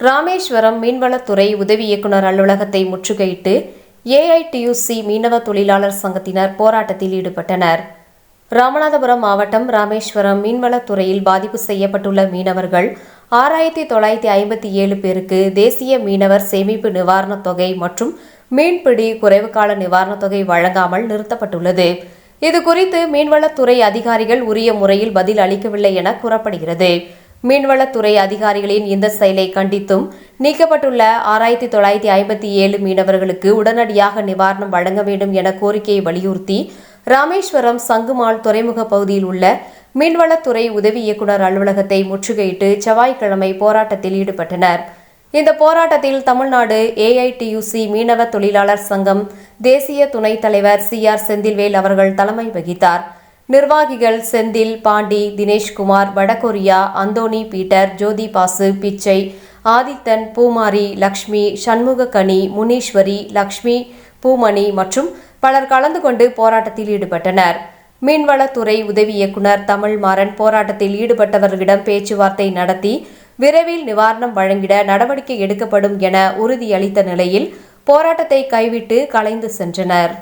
ராமேஸ்வரம் மீன்வளத்துறை உதவி இயக்குனர் அலுவலகத்தை முற்றுகையிட்டு ஏஐடியுசி மீனவ தொழிலாளர் சங்கத்தினர் போராட்டத்தில் ஈடுபட்டனர். ராமநாதபுரம் மாவட்டம் ராமேஸ்வரம் மீன்வளத்துறையில் பாதிப்பு செய்யப்பட்டுள்ள மீனவர்கள் ஆறாயிரத்தி தொள்ளாயிரத்தி ஐம்பத்தி ஏழு பேருக்கு தேசிய மீனவர் சேமிப்பு நிவாரணத் தொகை மற்றும் மீன்பிடி குறைவு கால நிவாரணத் தொகை வழங்காமல் நிறுத்தப்பட்டுள்ளது. இது குறித்து மீன்வளத்துறை அதிகாரிகள் உரிய முறையில் பதில் அளிக்கவில்லை என கூறப்படுகிறது. மீன்வளத்துறை அதிகாரிகளின் இந்த செயலை கண்டித்தும் நீக்கப்பட்டுள்ள ஆறாயிரத்தி தொள்ளாயிரத்தி ஐம்பத்தி ஏழு மீனவர்களுக்கு உடனடியாக நிவாரணம் வழங்க வேண்டும் என கோரிக்கையை வலியுறுத்தி ராமேஸ்வரம் சங்குமால் துறைமுக பகுதியில் உள்ள மீன்வளத்துறை உதவி இயக்குனர் அலுவலகத்தை முற்றுகையிட்டு செவ்வாய்க்கிழமை போராட்டத்தில் ஈடுபட்டனர். இந்த போராட்டத்தில் தமிழ்நாடு ஏஐடியுசி மீனவ தொழிலாளர் சங்கம் தேசிய துணைத் தலைவர் சி ஆர் செந்தில்வேல் அவர்கள் தலைமை வகித்தார். நிர்வாகிகள் செந்தில் பாண்டி தினேஷ்குமார் வடகொரியா அந்தோணி பீட்டர் ஜோதி பாசு பிச்சை ஆதித்தன் பூமாரி லக்ஷ்மி சண்முககனி முனீஸ்வரி லக்ஷ்மி பூமணி மற்றும் பலர் கலந்து கொண்டு போராட்டத்தில் ஈடுபட்டனர். மீன்வளத்துறை உதவி இயக்குனர் தமிழ் மாறன் போராட்டத்தில் ஈடுபட்டவர்களிடம் பேச்சுவார்த்தை நடத்தி விரைவில் நிவாரணம் வழங்கிட நடவடிக்கை எடுக்கப்படும் என உறுதியளித்த நிலையில் போராட்டத்தை கைவிட்டு கலைந்து சென்றனர்.